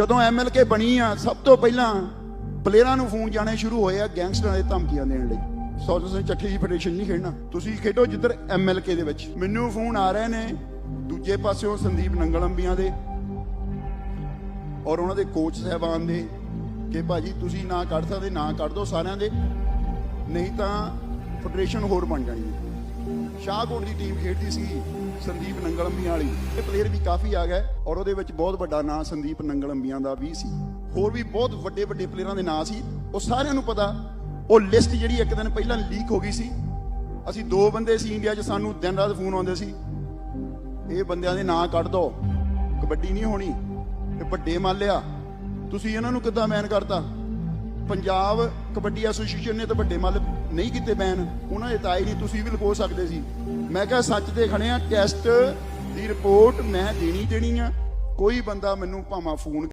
ਜਦੋਂ ਐਮਐਲਕੇ ਬਣੀ ਆ, ਸਭ ਤੋਂ ਪਹਿਲਾਂ ਪਲੇਅਰਾਂ ਨੂੰ ਫੋਨ ਜਾਣੇ ਸ਼ੁਰੂ ਹੋਏ ਆ ਗੈਂਗਸਟਰਾਂ ਦੇ ਧਮਕੀਆਂ ਦੇਣ ਲਈ। ਸੌਜਨ ਸਿੰਘ ਚੱਠੀ ਜੀ ਫੈਡਰੇਸ਼ਨ ਨਹੀਂ ਖੇਡਣਾ। ਤੁਸੀਂ ਖੇਡੋ ਜਿੱਧਰ ਐਮਐਲਕੇ ਦੇ ਵਿੱਚ। ਮੈਨੂੰ ਫੋਨ ਆ ਰਹੇ ਨੇ ਦੂਜੇ ਪਾਸਿਓਂ ਸੰਦੀਪ ਨੰਗਲੰਬੀਆਂ ਦੇ ਔਰ ਉਹਨਾਂ ਦੇ ਕੋਚ ਸਹਿਬਾਨ ਦੇ ਕਿ ਭਾਜੀ ਤੁਸੀਂ ਨਾ ਕੱਢ ਸਕਦੇ, ਨਾ ਕੱਢ ਦਿਓ ਸਾਰਿਆਂ ਦੇ। ਨਹੀਂ ਤਾਂ ਫੈਡਰੇਸ਼ਨ ਹੋਰ ਬਣ ਜਾਣੀ ਹੈ ਸ਼ਾਹਕੋਟ ਦੀ ਟੀਮ ਖੇਡਦੀ ਸੀ ਸੰਦੀਪ ਨੰਗਲੰਬੀਆਂ ਵਾਲੀ। ਇਹ ਪਲੇਅਰ ਵੀ ਕਾਫੀ ਆ ਗਏ ਔਰ ਉਹਦੇ ਵਿੱਚ ਬਹੁਤ ਵੱਡਾ ਨਾਂ ਸੰਦੀਪ ਨੰਗਲੰਬੀਆਂ ਦਾ ਵੀ ਸੀ। ਹੋਰ ਵੀ ਬਹੁਤ ਵੱਡੇ ਵੱਡੇ ਪਲੇਅਰਾਂ ਦੇ ਨਾਂ ਸੀ। ਉਹ ਸਾਰਿਆਂ ਨੂੰ ਪਤਾ, ਉਹ ਲਿਸਟ ਜਿਹੜੀ ਇੱਕ ਦਿਨ ਪਹਿਲਾਂ ਲੀਕ ਹੋ ਗਈ ਸੀ। ਅਸੀਂ ਦੋ ਬੰਦੇ ਸੀ ਇੰਡੀਆ 'ਚ, ਸਾਨੂੰ ਦਿਨ ਰਾਤ ਫੋਨ ਆਉਂਦੇ ਸੀ। ਇਹ ਬੰਦਿਆਂ ਦੇ ਨਾਂ ਕੱਢ ਦੋ। ਕਬੱਡੀ ਨਹੀਂ ਹੋਣੀ ਇਹ ਵੱਡੇ ਮਾਲਿਆ ਤੁਸੀਂ ਇਹਨਾਂ ਨੂੰ ਕਿੱਦਾਂ ਮੈਨ ਕਰਤਾ? ਪੰਜਾਬ ਕਬੱਡੀ ਐਸੋਸੀਏਸ਼ਨ ਨੇ ਤਾਂ ਵੱਡੇ ਮੱਲ ਨਹੀਂ ਕੀਤੇ ਬੈਨ। ਉਹਨਾਂ ਦੇ ਤਾਂ ਆਏ ਨਹੀਂ ਤੁਸੀਂ ਵੀ ਲਗੋ ਸਕਦੇ ਸੀ। ਮੈਂ ਕਿਹਾ ਸੱਚ ਤੇ ਖੜਿਆ ਟੈਸਟ ਦੀ ਰਿਪੋਰਟ ਮੈਂ ਦੇਣੀ ਦੇਣੀ ਆ। ਕੋਈ ਬੰਦਾ ਮੈਨੂੰ ਭਾਵੇਂ ਫੋਨ